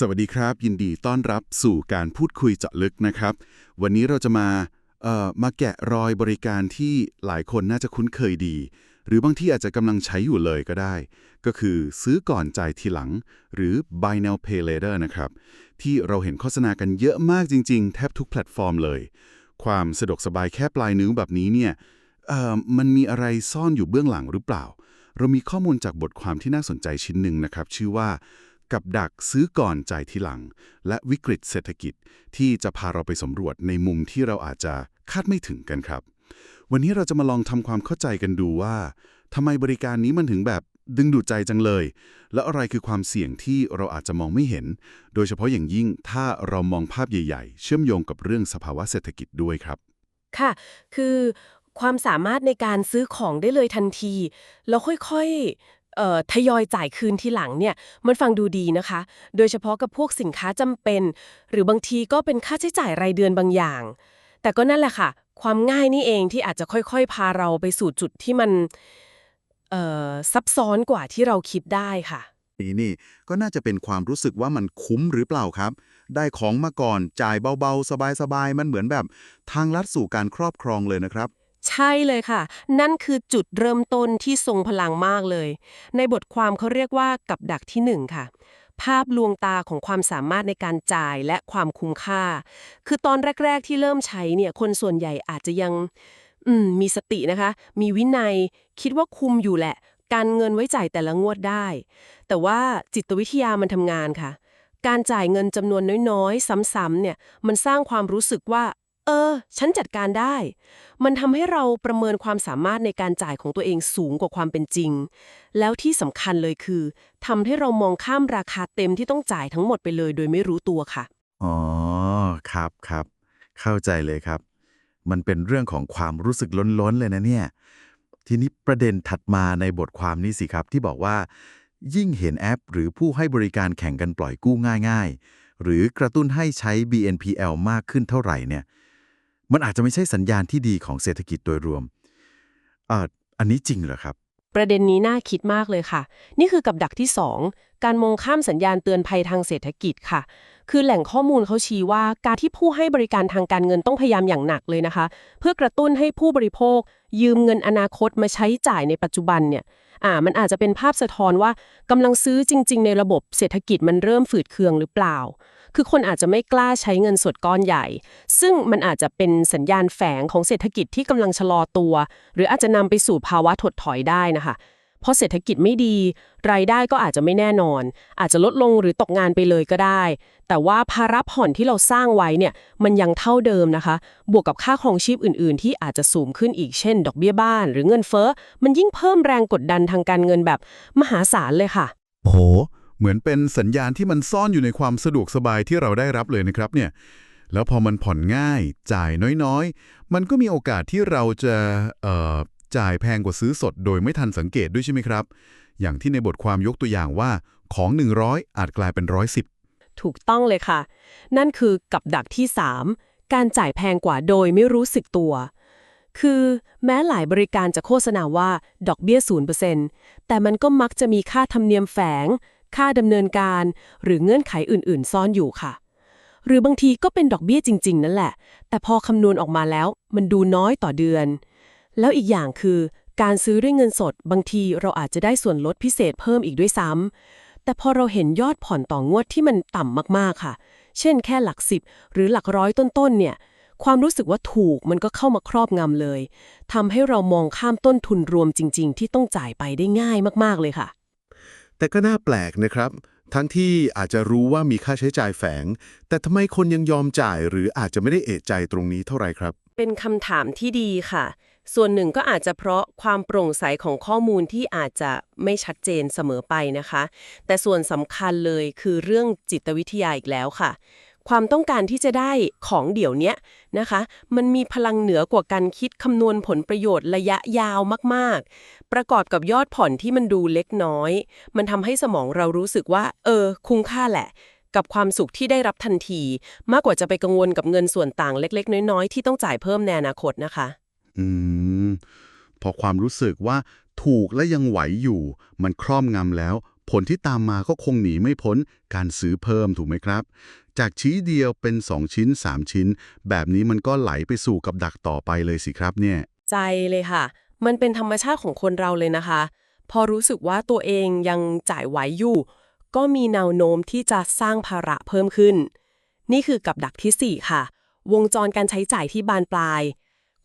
สวัสดีครับ ยินดีต้อนรับสู่การพูดคุยเจาะลึกนะครับ วันนี้เราจะมาเอ่อมาแกะรอยบริการที่หลายคนน่าจะคุ้นเคยดี หรือบางที่อาจจะกำลังใช้อยู่เลยก็ได้ ก็คือซื้อก่อนจ่ายทีหลัง หรือ buy now pay later นะครับ ที่เราเห็นโฆษณากันเยอะมากจริง ๆ แทบทุกแพลตฟอร์มเลย ความสะดวกสบายแค่ปลายนิ้วแบบนี้เนี่ยเอ่อมันมีอะไรซ่อนอยู่เบื้องหลังหรือเปล่า เรามีข้อมูลจากบทความที่น่าสนใจชิ้นหนึ่งนะครับ ชื่อว่า กับดักซื้อก่อนจ่ายทีหลัง และวิกฤตเศรษฐกิจที่จะพาเราไปสำรวจในมุมที่เราอาจจะคาดไม่ถึงกันครับ วันนี้เราจะมาลองทำความเข้าใจกันดูว่าทำไมบริการนี้มันถึงแบบดึงดูดใจจังเลย และอะไรคือความเสี่ยงที่เราอาจจะมองไม่เห็น โดยเฉพาะอย่างยิ่งถ้าเรามองภาพใหญ่ ๆ เชื่อมโยงกับเรื่องสภาวะเศรษฐกิจด้วยครับ ค่ะ คือความสามารถในการซื้อของได้เลยทันที แล้วค่อยๆ ทยอยจ่ายคืนทีหลังเนี่ยมันฟังดูดีนะคะ โดยเฉพาะกับพวกสินค้าจำเป็น หรือบางทีก็เป็นค่าใช้จ่ายรายเดือนบางอย่าง แต่ก็นั่นแหละค่ะ ความง่ายนี่เองที่อาจจะค่อยๆ พาเราไปสู่จุดที่มันซับซ้อนกว่าที่เราคิดได้ค่ะนี่นี่ก็น่าจะเป็นความรู้สึกว่ามันคุ้มหรือเปล่าครับ ได้ของมาก่อนจ่ายเบาๆ สบายๆ มันเหมือนแบบ ทางลัดสู่การครอบครองเลยนะครับ ใช่เลยค่ะ นั่นคือจุดเริ่มต้นที่ทรงพลังมากเลย ในบทความเขาเรียกว่ากับดักที่หนึ่งค่ะ ภาพลวงตาของความสามารถในการจ่ายและความคุ้มค่า คือตอนแรก ๆ ที่เริ่มใช้เนี่ย คนส่วนใหญ่อาจจะยังมมีสตินะคะ มีวินัย คิดว่าคุมอยู่แหละ การเงินไว้จ่ายแต่ละงวดได้ แต่ว่าจิตวิทยามันทำงานค่ะการจ่ายเงินจำนวนน้อยๆ ซ้ำๆเนี่ย มันสร้างความรู้สึกว่า เออ ฉันจัดการได้ มันทำให้เราประเมินความสามารถในการจ่ายของตัวเองสูงกว่าความเป็นจริง แล้วที่สำคัญเลยคือทำให้เรามองข้ามราคาเต็มที่ต้องจ่ายทั้งหมดไปเลย โดยไม่รู้ตัวค่ะ อ๋อ ครับครับ เข้าใจเลยครับ มันเป็นเรื่องของความรู้สึกล้นๆเลยนะเนี่ย ทีนี้ประเด็นถัดมาในบทความนี้สิครับ ที่บอกว่า ยิ่งเห็นแอป หรือผู้ให้บริการแข่งกันปล่อยกู้ง่าย ๆ หรือกระตุ้นให้ใช้ BNPL มากขึ้นเท่าไหร่เนี่ย มันอาจจะไม่ใช่สัญญาณที่ดีของเศรษฐกิจโดยรวมอ่าอันนี้จริงเหรอครับ ประเด็นนี้น่าคิดมากเลยค่ะ นี่คือกับดักที่ 2 การมองข้ามสัญญาณเตือนภัยทางเศรษฐกิจค่ะ คือแหล่งข้อมูลเขาชี้ว่าการที่ผู้ให้บริการทางการเงินต้องพยายามอย่างหนักเลยนะคะ เพื่อกระตุ้นให้ผู้บริโภค ยืมเงินอนาคตมาใช้จ่ายในปัจจุบันเนี่ยอ่ามันอาจจะเป็นภาพสะท้อนว่ากำลังซื้อจริง ๆ ในระบบเศรษฐกิจมันเริ่มฝืดเคืองหรือเปล่า คือคนอาจจะไม่กล้าใช้เงินสดก้อนใหญ่ ซึ่งมันอาจจะเป็นสัญญาณแฝงของเศรษฐกิจที่กำลังชะลอตัว หรืออาจจะนำไปสู่ภาวะถดถอยได้นะคะเพราะเศรษฐกิจไม่ดี รายได้ก็อาจจะไม่แน่นอน อาจจะลดลงหรือตกงานไปเลยก็ได้ แต่ว่าภาระผ่อนที่เราสร้างไว้เนี่ยมันยังเท่าเดิมนะคะ บวกกับค่าครองชีพอื่น ๆ ที่อาจจะสูงขึ้นอีกเช่น ดอกเบี้ยบ้าน หรือเงินเฟ้อ มันยิ่งเพิ่มแรงกดดันทางการเงินแบบมหาศาลเลยค่ะโอ้โห เหมือนเป็นสัญญาณที่มันซ่อนอยู่ในความสะดวกสบายที่เราได้รับเลยนะครับเนี่ยแล้วพอมันผ่อนง่ายจ่ายน้อยๆ มันก็มีโอกาสที่เราจะเอ่อจ่ายแพงกว่าซื้อสดโดยไม่ทันสังเกตด้วยใช่ไหมครับ อย่างที่ในบทความยกตัวอย่างว่าของ 100 อาจกลายเป็น 110 ถูกต้องเลยค่ะ นั่นคือกับดักที่ 3 การจ่ายแพงกว่าโดยไม่รู้สึกตัว คือแม้หลายบริการจะโฆษณาว่าดอกเบี้ย0%แต่มันก็มักจะมีค่าธรรมเนียมแฝง ค่าดำเนินการ หรือเงื่อนไขอื่น ๆ ซ่อนอยู่ค่ะ หรือบางทีก็เป็นดอกเบี้ยจริง ๆ นั่นแหละ แต่พอคำนวณออกมาแล้ว มันดูน้อยต่อเดือน แล้วอีกอย่างคือการซื้อด้วยเงินสด บางทีเราอาจจะได้ส่วนลดพิเศษเพิ่มอีกด้วยซ้ำแต่พอเราเห็นยอดผ่อนต่องวดที่มันต่ำมากๆค่ะ เช่นแค่หลักสิบหรือหลักร้อยต้นๆเนี่ยความรู้สึกว่าถูกมันก็เข้ามาครอบงำเลยทำให้เรามองข้ามต้นทุนรวมจริง ๆ ที่ต้องจ่ายไปได้ง่ายมาก ๆ เลยค่ะ แต่ก็น่าแปลกนะครับ ทั้งที่อาจจะรู้ว่ามีค่าใช้จ่ายแฝง แต่ทำไมคนยังยอมจ่าย หรืออาจจะไม่ได้เอะใจตรงนี้เท่าไหร่ครับ เป็นคำถามที่ดีค่ะ ส่วนหนึ่งก็อาจจะเพราะความโปร่งใสของข้อมูลที่อาจจะไม่ชัดเจนเสมอไปนะคะ แต่ส่วนสำคัญเลยคือเรื่องจิตวิทยาอีกแล้วค่ะ ความต้องการที่จะได้ของเดี๋ยวนี้นะคะ มันมีพลังเหนือกว่าการคิดคำนวณผลประโยชน์ระยะยาวมากๆ ประกอบกับยอดผ่อนที่มันดูเล็กน้อย มันทำให้สมองเรารู้สึกว่า เออ คุ้มค่าแหละ กับความสุขที่ได้รับทันที มากกว่าจะไปกังวลกับเงินส่วนต่างเล็ก ๆ น้อยๆ ที่ต้องจ่ายเพิ่มในอนาคตนะคะ อืม พอความรู้สึกว่าถูกและยังไหวอยู่ มันครอบงำแล้ว ผลที่ตามมาก็คงหนีไม่พ้นการซื้อเพิ่มถูกไหมครับ จากชิ้นเดียวเป็น 2 ชิ้น 3 ชิ้น แบบนี้มันก็ไหลไปสู่กับดักต่อไปเลยสิครับเนี่ย ใจเลยค่ะ มันเป็นธรรมชาติของคนเราเลยนะคะ พอรู้สึกว่าตัวเองยังจ่ายไหวอยู่ ก็มีแนวโน้มที่จะสร้างภาระเพิ่มขึ้น นี่คือกับดักทีสี่4 ค่ะ วงจรการใช้จ่ายที่บานปลาย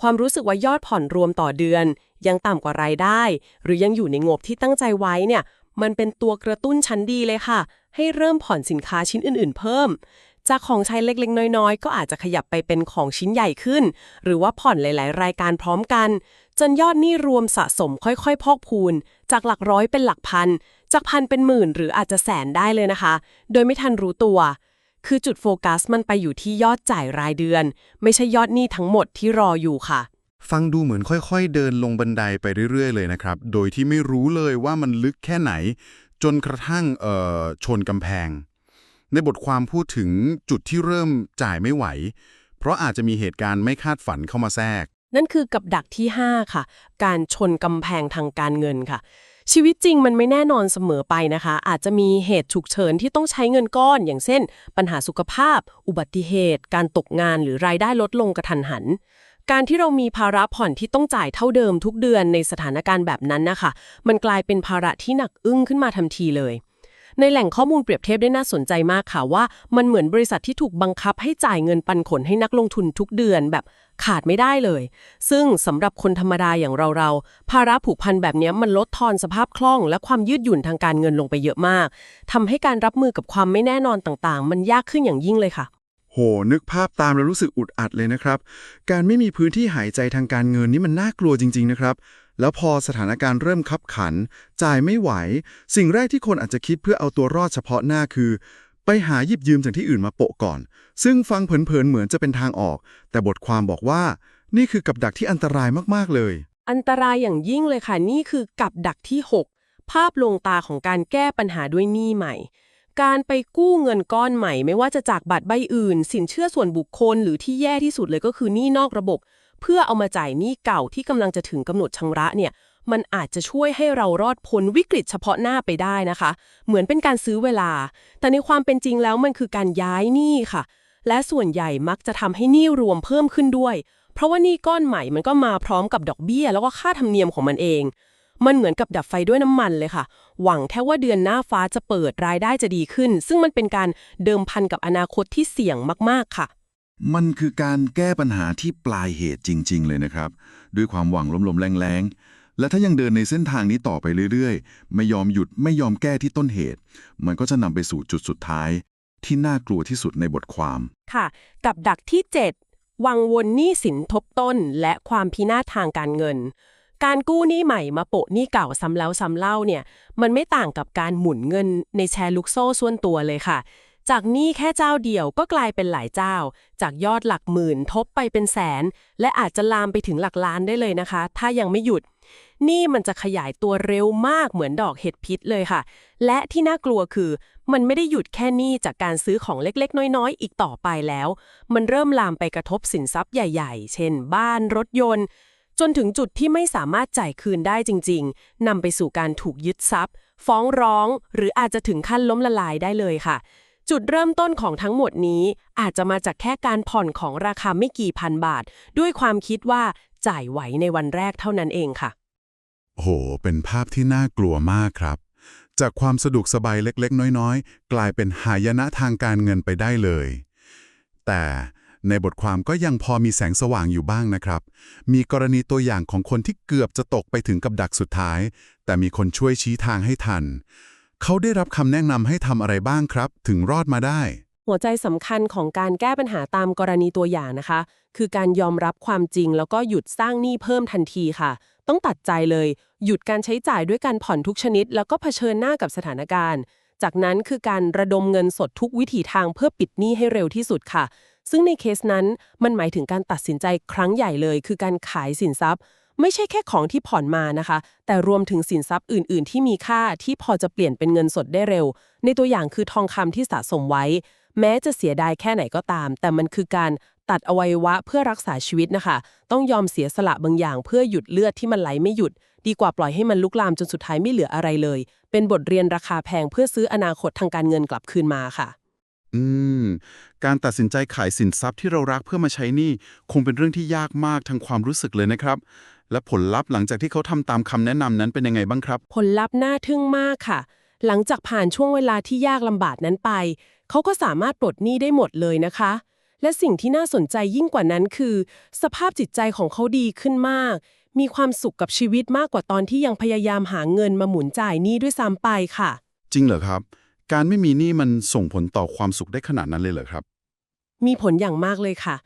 ความรู้สึกว่ายอดผ่อนรวมต่อเดือน ยังต่ำกว่ารายได้ หรือยังอยู่ในงบที่ตั้งใจไว้เนี่ย มันเป็นตัวกระตุ้นชั้นดีเลยค่ะ ให้เริ่มผ่อนสินค้าชิ้นอื่น ๆ เพิ่ม จากของใช้เล็กๆ น้อยๆ ก็อาจจะขยับไปเป็นของชิ้นใหญ่ขึ้น หรือว่าผ่อนหลาย ๆ รายการพร้อมกัน จนยอดหนี้รวมสะสมค่อย ๆ พอกพูน จากหลักร้อยเป็นหลักพัน จากพันเป็นหมื่น หรืออาจจะแสนได้เลยนะคะ โดยไม่ทันรู้ตัว คือจุดโฟกัสมันไปอยู่ที่ยอดจ่ายรายเดือน ไม่ใช่ยอดหนี้ทั้งหมดที่รออยู่ค่ะ ฟังดูเหมือนค่อยๆ เดินลงบันไดไปเรื่อยๆ เลยนะครับ โดยที่ไม่รู้เลยว่ามันลึกแค่ไหน จนกระทั่งเอ่อชนกำแพง ในบทความพูดถึงจุดที่เริ่มจ่ายไม่ไหว เพราะอาจจะมีเหตุการณ์ไม่คาดฝันเข้ามาแทรก นั่นคือกับดักที่ 5 ค่ะ การชนกำแพงทางการเงินค่ะ ชีวิตจริงมันไม่แน่นอนเสมอไปนะคะ อาจจะมีเหตุฉุกเฉินที่ต้องใช้เงินก้อน อย่างเช่น ปัญหาสุขภาพ อุบัติเหตุ การตกงานหรือรายได้ลดลงกระทันหัน การที่เรามีภาระผ่อนที่ต้องจ่ายเท่าเดิมทุกเดือนในสถานการณ์แบบนั้นนะคะ มันกลายเป็นภาระที่หนักอึ้งขึ้นมาทันทีเลย ในแหล่งข้อมูลเปรียบเทียบได้น่าสนใจมากค่ะว่า มันเหมือนบริษัทที่ถูกบังคับให้จ่ายเงินปันผลให้นักลงทุนทุกเดือนแบบขาดไม่ได้เลย ซึ่งสำหรับคนธรรมดาอย่างเราๆ ภาระผูกพันแบบนี้มันลดทอนสภาพคล่อง และความยืดหยุ่นทางการเงินลงไปเยอะมากทำให้การรับมือกับความไม่แน่นอนต่างๆ มันยากขึ้นอย่างยิ่งเลยค่ะ โห นึกภาพตามแล้วรู้สึกอุดอัดเลยนะครับ การไม่มีพื้นที่หายใจทางการเงินนี่มันน่ากลัวจริง ๆ นะครับ แล้วพอสถานการณ์เริ่มคับขัน จ่ายไม่ไหว สิ่งแรกที่คนอาจจะคิดเพื่อเอาตัวรอดเฉพาะหน้าคือ ไปหาหยิบยืมจากที่อื่นมาโปะก่อน ซึ่งฟังเผินๆเหมือนจะเป็นทางออก แต่บทความบอกว่า นี่คือกับดักที่อันตรายมากๆเลย อันตรายอย่างยิ่งเลยค่ะ นี่คือกับดักที่ 6 ภาพลวงตาของการแก้ปัญหาด้วยหนี้ใหม่ การไปกู้เงินก้อนใหม่ ไม่ว่าจะจากบัตรใบอื่น สินเชื่อส่วนบุคคลหรือที่แย่ที่สุดเลยก็คือหนี้นอกระบบ เพื่อเอามาจ่ายหนี้เก่าที่กำลังจะถึงกำหนดชำระเนี่ยมันอาจจะช่วยให้เรารอดพ้นวิกฤตเฉพาะหน้าไปได้นะคะ เหมือนเป็นการซื้อเวลา แต่ในความเป็นจริงแล้วมันคือการย้ายหนี้ค่ะ และส่วนใหญ่มักจะทำให้หนี้รวมเพิ่มขึ้นด้วย เพราะว่าหนี้ก้อนใหม่มันก็มาพร้อมกับดอกเบี้ย แล้วก็ค่าธรรมเนียมของมันเอง มันเหมือนกับดับไฟด้วยน้ำมันเลยค่ะ หวังแค่ว่าเดือนหน้าฟ้าจะเปิดรายได้จะดีขึ้น ซึ่งมันเป็นการเดิมพันกับอนาคตที่เสี่ยงมากๆค่ะ มันคือการแก้ปัญหาที่ปลายเหตุจริง ๆ เลยนะครับ ด้วยความหวังลมๆแรงๆ และถ้ายังเดินในเส้นทางนี้ต่อไปเรื่อยๆ ไม่ยอมหยุดไม่ยอมแก้ที่ต้นเหตุ มันก็จะนำไปสู่จุดสุดท้าย ที่น่ากลัวที่สุดในบทความค่ะ กับดักที่ 7 วังวนหนี้สินทบต้นและความพินาศทางการเงิน การกู้หนี้ใหม่มาโปะหนี้เก่าซ้ำแล้วซ้ำเล่าเนี่ย มันไม่ต่างกับการหมุนเงินในแชร์ลูกโซ่ส่วนตัวเลยค่ะ จากหนี้แค่เจ้าเดียวก็กลายเป็นหลายเจ้า จากยอดหลักหมื่นทบไปเป็นแสน และอาจจะลามไปถึงหลักล้านได้เลยนะคะ ถ้ายังไม่หยุดนี่มันจะขยายตัวเร็วมากเหมือนดอกเห็ดพิษเลยค่ะ และที่น่ากลัวคือ มันไม่ได้หยุดแค่หนี้จากการซื้อของเล็กๆ น้อยๆ อีกต่อไปแล้ว มันเริ่มลามไปกระทบสินทรัพย์ใหญ่ ๆ เช่น บ้านรถยนต์ จนถึงจุดที่ไม่สามารถจ่ายคืนได้จริง ๆนำไปสู่การถูกยึดทรัพย์ ฟ้องร้อง หรืออาจจะถึงขั้นล้มละลายได้เลยค่ะ จุดเริ่มต้นของทั้งหมดนี้อาจจะมาจากแค่การผ่อนของราคาไม่กี่พันบาท ด้วยความคิดว่าจ่ายไหวในวันแรกเท่านั้นเองค่ะ โห เป็นภาพที่น่ากลัวมากครับ จากความสะดวกสบายเล็กๆ น้อยๆ กลายเป็นหายนะทางการเงินไปได้เลย แต่ ในบทความก็ยังพอมีแสงสว่างอยู่บ้างนะครับ มีกรณีตัวอย่างของคนที่เกือบจะตกไปถึงกับดักสุดท้าย แต่มีคนช่วยชี้ทางให้ทัน เขาได้รับคำแนะนำให้ทำอะไรบ้างครับ ถึงรอดมาได้ หัวใจสำคัญของการแก้ปัญหาตามกรณีตัวอย่างนะคะ คือการยอมรับความจริง แล้วก็หยุดสร้างหนี้เพิ่มทันทีค่ะ ต้องตัดใจเลย หยุดการใช้จ่ายด้วยการผ่อนทุกชนิด แล้วก็เผชิญหน้ากับสถานการณ์จากนั้นคือการระดมเงินสดทุกวิถีทางเพื่อปิดหนี้ให้เร็วที่สุดค่ะ ซึ่งในเคสนั้นมันหมายถึงการตัดสินใจครั้งใหญ่เลย คือการขายสินทรัพย์ ไม่ใช่แค่ของที่ผ่อนมานะคะ แต่รวมถึงสินทรัพย์อื่น ๆ ที่มีค่าที่พอจะเปลี่ยนเป็นเงินสดได้เร็ว ในตัวอย่างคือทองคำที่สะสมไว้ แม้จะเสียดายแค่ไหนก็ตาม แต่มันคือการตัดอวัยวะเพื่อรักษาชีวิตนะคะ ต้องยอมเสียสละบางอย่าง เพื่อหยุดเลือดที่มันไหลไม่หยุด ดีกว่าปล่อยให้มันลุกลามจนสุดท้ายไม่เหลืออะไรเลย เป็นบทเรียนราคาแพงเพื่อซื้ออนาคตทางการเงินกลับคืนมาค่ะ อืม การตัดสินใจขายสินทรัพย์ที่เรารักเพื่อมาใช้หนี้คงเป็นเรื่องที่ยากมากทางความรู้สึกเลยนะครับ และผลลัพธ์หลังจากที่เขาทำตามคำแนะนำนั้นเป็นยังไงบ้างครับ ผลลัพธ์น่าทึ่งมากค่ะ หลังจากผ่านช่วงเวลาที่ยากลำบากนั้นไป เขาก็สามารถปลดหนี้ได้หมดเลยนะคะ และสิ่งที่น่าสนใจยิ่งกว่านั้นคือ สภาพจิตใจของเขาดีขึ้นมาก มีความสุขกับชีวิตมากกว่าตอนที่ยังพยายามหาเงินมาหมุนจ่ายหนี้ด้วยซ้ำไปค่ะ จริงเหรอครับ การไม่มีหนี้มันส่งผลต่อความสุขได้ขนาดนั้นเลยเหรอครับ มีผลอย่างมากเลยค่ะ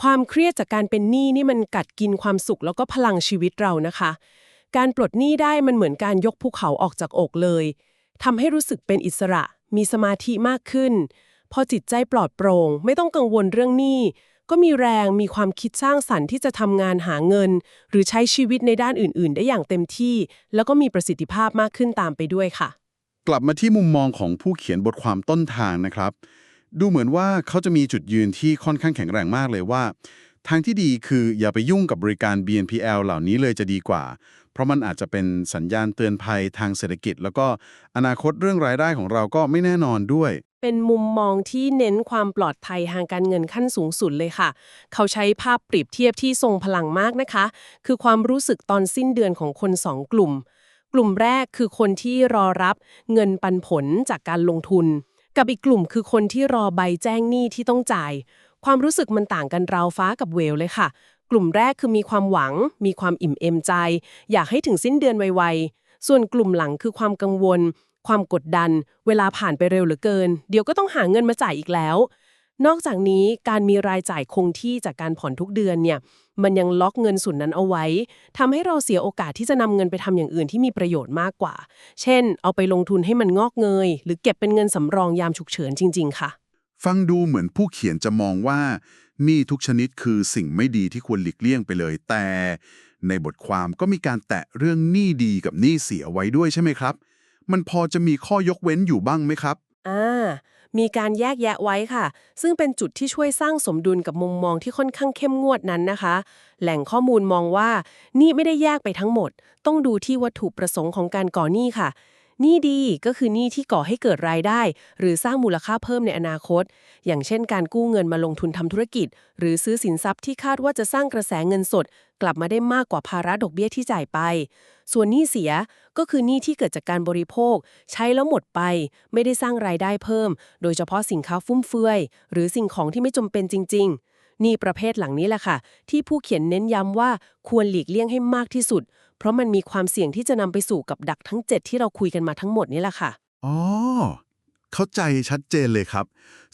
ความเครียดจากการเป็นหนี้นี่มันกัดกินความสุขแล้วก็พลังชีวิตเรานะคะ การปลดหนี้ได้มันเหมือนการยกภูเขาออกจากอกเลยทำให้รู้สึกเป็นอิสระ มีสมาธิมากขึ้น พอจิตใจปลอดโปร่ง ไม่ต้องกังวลเรื่องหนี้ก็มีแรงมีความคิดสร้างสรรค์ที่จะทำงานหาเงิน หรือใช้ชีวิตในด้านอื่น ๆ ได้อย่างเต็มที่ แล้วก็มีประสิทธิภาพมากขึ้นตามไปด้วยค่ะ กลับมาที่มุมมองของผู้เขียนบทความต้นทางนะครับ ดูเหมือนว่าเขาจะมีจุดยืนที่ค่อนข้างแข็งแรงมากเลยว่า ทางที่ดีคืออย่าไปยุ่งกับบริการ BNPL เหล่านี้เลยจะดีกว่า เพราะมันอาจจะเป็นสัญญาณเตือนภัยทางเศรษฐกิจ แล้วก็อนาคตเรื่องรายได้ของเราก็ไม่แน่นอนด้วย เป็นมุมมองที่เน้นความปลอดภัยทางการเงินขั้นสูงสุดเลยค่ะ เขาใช้ภาพเปรียบเทียบที่ทรงพลังมากนะคะ คือความรู้สึกตอนสิ้นเดือนของคนสองกลุ่ม กลุ่มแรกคือคนที่รอรับเงินปันผลจากการลงทุน กับอีกกลุ่มคือคนที่รอใบแจ้งหนี้ที่ต้องจ่าย ความรู้สึกมันต่างกันราวฟ้ากับเวลเลยค่ะ กลุ่มแรกคือมีความหวัง มีความอิ่มเอมใจ อยากให้ถึงสิ้นเดือนไวๆ ส่วนกลุ่มหลังคือความกังวล ความกดดัน เวลาผ่านไปเร็วเหลือเกิน เดี๋ยวก็ต้องหาเงินมาจ่ายอีกแล้วนอกจากนี้การมีรายจ่ายคงที่จากการผ่อนทุกเดือนเนี่ย มันยังล็อกเงินส่วนนั้นเอาไว้ทำให้เราเสียโอกาสที่จะนำเงินไปทำอย่างอื่นที่มีประโยชน์มากกว่า เช่น เอาไปลงทุนให้มันงอกเงย หรือเก็บเป็นเงินสำรองยามฉุกเฉินจริง ๆ ค่ะ ฟังดูเหมือนผู้เขียนจะมองว่าหนี้ทุกชนิดคือสิ่งไม่ดีที่ควรหลีกเลี่ยงไปเลย แต่ ในบทความก็มีการแตะเรื่องหนี้ดีกับหนี้เสียไว้ด้วยใช่ไหมครับ มันพอจะมีข้อยกเว้นอยู่บ้างไหมครับ อ่า มีการแยกแยะไว้ค่ะ ซึ่งเป็นจุดที่ช่วยสร้างสมดุลกับมุมมองที่ค่อนข้างเข้มงวดนั้นนะคะ แหล่งข้อมูลมองว่านี่ไม่ได้แยกไปทั้งหมด ต้องดูที่วัตถุประสงค์ของการก่อหนี้ค่ะ หนี้ดีก็คือหนี้ที่ก่อให้เกิดรายได้ หรือสร้างมูลค่าเพิ่มในอนาคต อย่างเช่น การกู้เงินมาลงทุนทำธุรกิจ หรือซื้อสินทรัพย์ที่คาดว่าจะสร้างกระแสเงินสด กลับมาได้มากกว่าภาระดอกเบี้ยที่จ่ายไป ส่วนหนี้เสียก็คือหนี้ที่เกิดจากการบริโภค ใช้แล้วหมดไป ไม่ได้สร้างรายได้เพิ่ม โดยเฉพาะสินค้าฟุ่มเฟือย หรือสิ่งของที่ไม่จำเป็นจริงๆหนี้ประเภทหลังนี้แหละค่ะ ที่ผู้เขียนเน้นย้ำว่าควรหลีกเลี่ยงให้มากที่สุด เพราะมันมีความเสี่ยงที่จะนำไปสู่กับดักทั้ง 7 ที่เราคุยกันมาทั้งหมดนี่แหละค่ะ อ๋อ เข้าใจชัดเจนเลยครับ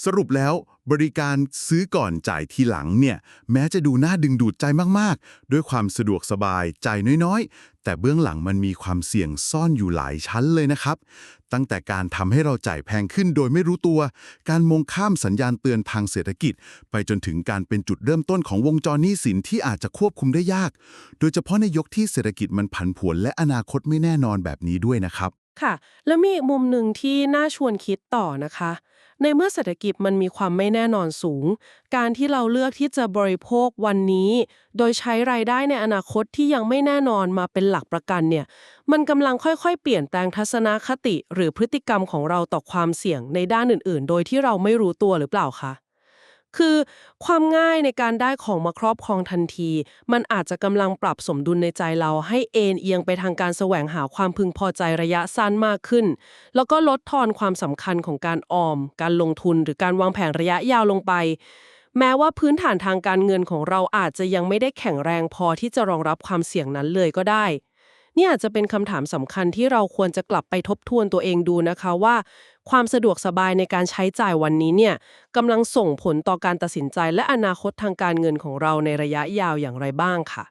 สรุปแล้วบริการซื้อก่อนจ่ายทีหลังเนี่ย แม้จะดูน่าดึงดูดใจมากๆ ด้วยความสะดวกสบายจ่ายน้อยๆ แต่เบื้องหลังมันมีความเสี่ยงซ่อนอยู่หลายชั้นเลยนะครับ ตั้งแต่การทำให้เราจ่ายแพงขึ้นโดยไม่รู้ตัว การมองข้ามสัญญาณเตือนทางเศรษฐกิจ ไปจนถึงการเป็นจุดเริ่มต้นของวงจรหนี้สินที่อาจจะควบคุมได้ยาก โดยเฉพาะในยกที่เศรษฐกิจมันผันผวนและอนาคตไม่แน่นอนแบบนี้ด้วยนะครับ ค่ะ แล้วมีอีกมุมหนึ่งที่น่าชวนคิดต่อนะคะ ในเมื่อเศรษฐกิจมันมีความไม่แน่นอนสูง การที่เราเลือกที่จะบริโภควันนี้ โดยใช้รายได้ในอนาคตที่ยังไม่แน่นอนมาเป็นหลักประกันเนี่ย มันกำลังค่อยๆ เปลี่ยนแปลงทัศนคติ หรือพฤติกรรมของเราต่อความเสี่ยงในด้านอื่น ๆ โดยที่เราไม่รู้ตัวหรือเปล่าคะ คือความง่ายในการได้ของมาครอบครองทันที มันอาจจะกำลังปรับสมดุลในใจเราให้เอ็นเอียงไปทางการแสวงหาความพึงพอใจระยะสั้นมากขึ้น แล้วก็ลดทอนความสำคัญของการออม การลงทุนหรือการวางแผนระยะยาวลงไป แม้ว่าพื้นฐานทางการเงินของเราอาจจะยังไม่ได้แข็งแรงพอที่จะรองรับความเสี่ยงนั้นเลยก็ได้นี่อาจจะเป็นคำถามสำคัญที่เราควรจะกลับไปทบทวนตัวเองดูนะคะว่า ความสะดวกสบายในการใช้จ่ายวันนี้เนี่ยกำลังส่งผลต่อการตัดสินใจและอนาคตทางการเงินของเราในระยะยาวอย่างไรบ้างค่ะ